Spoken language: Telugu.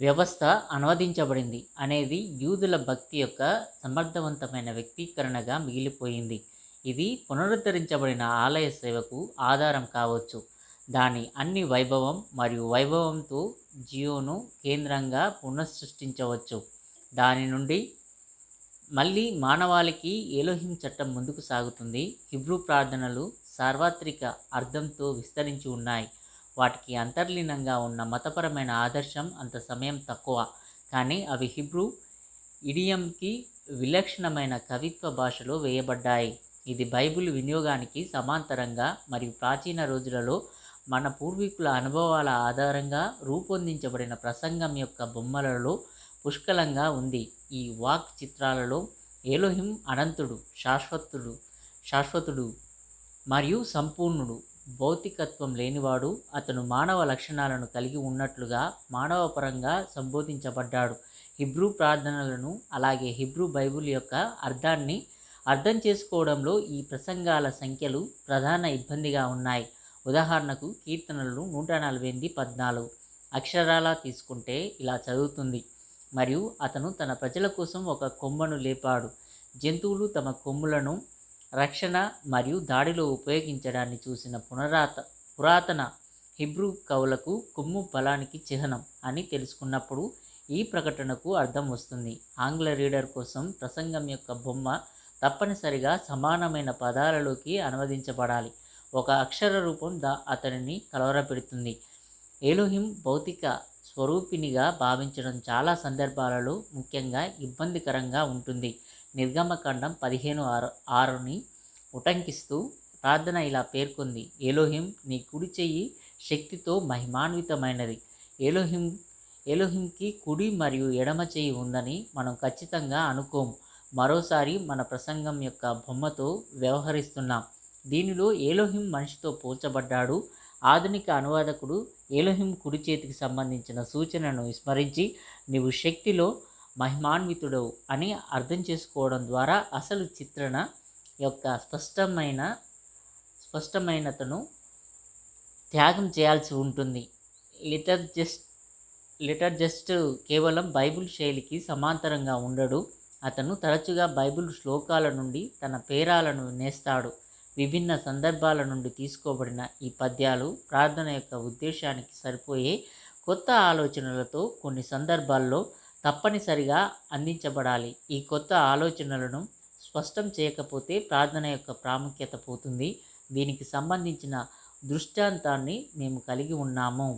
వ్యవస్థ అనువదించబడింది అనేది యూదుల భక్తి యొక్క సమర్థవంతమైన వ్యక్తీకరణగా మిగిలిపోయింది. ఇది పునరుద్ధరించబడిన ఆలయ సేవకు ఆధారం కావచ్చు. దాని అన్ని వైభవం మరియు వైభవంతో జియోను కేంద్రంగా పునఃసృష్టించవచ్చు. దాని నుండి మళ్ళీ మానవాళికి ఏలోహిం చట్టం ముందుకు సాగుతుంది. హిబ్రూ ప్రార్థనలు సార్వత్రిక అర్థంతో విస్తరించి ఉన్నాయి. వాటికి అంతర్లీనంగా ఉన్న మతపరమైన ఆదర్శం అంత సమయం తక్కువ. కానీ అవి హిబ్రూ ఇడియంకి విలక్షణమైన కవిత్వ భాషలో వేయబడ్డాయి. ఇది బైబిల్ వినియోగానికి సమాంతరంగా మరియు ప్రాచీన రోజులలో మన పూర్వీకుల అనుభవాల ఆధారంగా రూపొందించబడిన ప్రసంగం యొక్క బొమ్మలలో పుష్కలంగా ఉంది. ఈ వాక్ చిత్రాలలో ఏలోహిం అనంతుడు శాశ్వతుడు శాశ్వతుడు మరియు సంపూర్ణుడు భౌతికత్వం లేనివాడు అతను మానవ లక్షణాలను కలిగి ఉన్నట్లుగా మానవపరంగా సంబోధించబడ్డాడు. హిబ్రూ ప్రార్థనలను అలాగే హిబ్రూ బైబిల్ యొక్క అర్థాన్ని అర్థం చేసుకోవడంలో ఈ ప్రసంగాల సంఖ్యలు ప్రధాన ఇబ్బందిగా ఉన్నాయి. ఉదాహరణకు కీర్తనలు నూట నలభై ఎనిమిది పద్నాలుగు అక్షరాలా తీసుకుంటే ఇలా చదువుతుంది. మరియు అతను తన ప్రజల కోసం ఒక కొమ్మను లేపాడు. జంతువులు తమ కొమ్ములను రక్షణ మరియు దాడిలో ఉపయోగించడాన్ని చూసిన పునరాత పురాతన హిబ్రూ కవులకు కొమ్ము బలానికి చిహ్నం అని తెలుసుకున్నప్పుడు ఈ ప్రకటనకు అర్థం వస్తుంది. ఆంగ్ల రీడర్ కోసం ప్రసంగం యొక్క బొమ్మ తప్పనిసరిగా సమానమైన పదాలలోకి అనువదించబడాలి. ఒక అక్షర రూపం దా అతనిని కలవరపెడుతుంది. ఏలోహిం భౌతిక స్వరూపిణిగా భావించడం చాలా సందర్భాలలో ముఖ్యంగా ఇబ్బందికరంగా ఉంటుంది. నిర్గమకాండం పదిహేను ఆరు ఆరుని ఉటంకిస్తూ ప్రార్థన ఇలా పేర్కొంది. ఏలోహిం నీ కుడి చెయ్యి శక్తితో మహిమాన్వితమైనది. ఏలోహిం ఏలోహింకి కుడి మరియు ఎడమ చేయి ఉందని మనం ఖచ్చితంగా అనుకోం మరోసారి మన ప్రసంగం యొక్క బొమ్మతో వ్యవహరిస్తున్నాం. దీనిలో ఏలోహిం మనిషితో పోల్చబడ్డాడు. ఆధునిక అనువాదకుడు ఏలోహిం కుడి చేతికి సంబంధించిన సూచనను విస్మరించి నీవు శక్తిలో మహిమాన్వితుడు అని అర్థం చేసుకోవడం ద్వారా అసలు చిత్రణ యొక్క స్పష్టమైన స్పష్టమైనతను త్యాగం చేయాల్సి ఉంటుంది. లిటర్ జస్ట్ లిటర్ జస్ట్ కేవలం బైబిల్ శైలికి సమాంతరంగా ఉండడు. అతను తరచుగా బైబిల్ శ్లోకాల నుండి తన పేరాలను నేస్తాడు. విభిన్న సందర్భాల నుండి తీసుకోబడిన ఈ పద్యాలు ప్రార్థన యొక్క ఉద్దేశానికి సరిపోయే కొత్త ఆలోచనలతో కొన్ని సందర్భాల్లో తప్పనిసరిగా అందించబడాలి. ఈ కొత్త ఆలోచనలను స్పష్టం చేయకపోతే ప్రార్థన యొక్క ప్రాముఖ్యత పోతుంది. దీనికి సంబంధించిన దృష్టాంతాన్ని మేము కలిగి ఉన్నాము.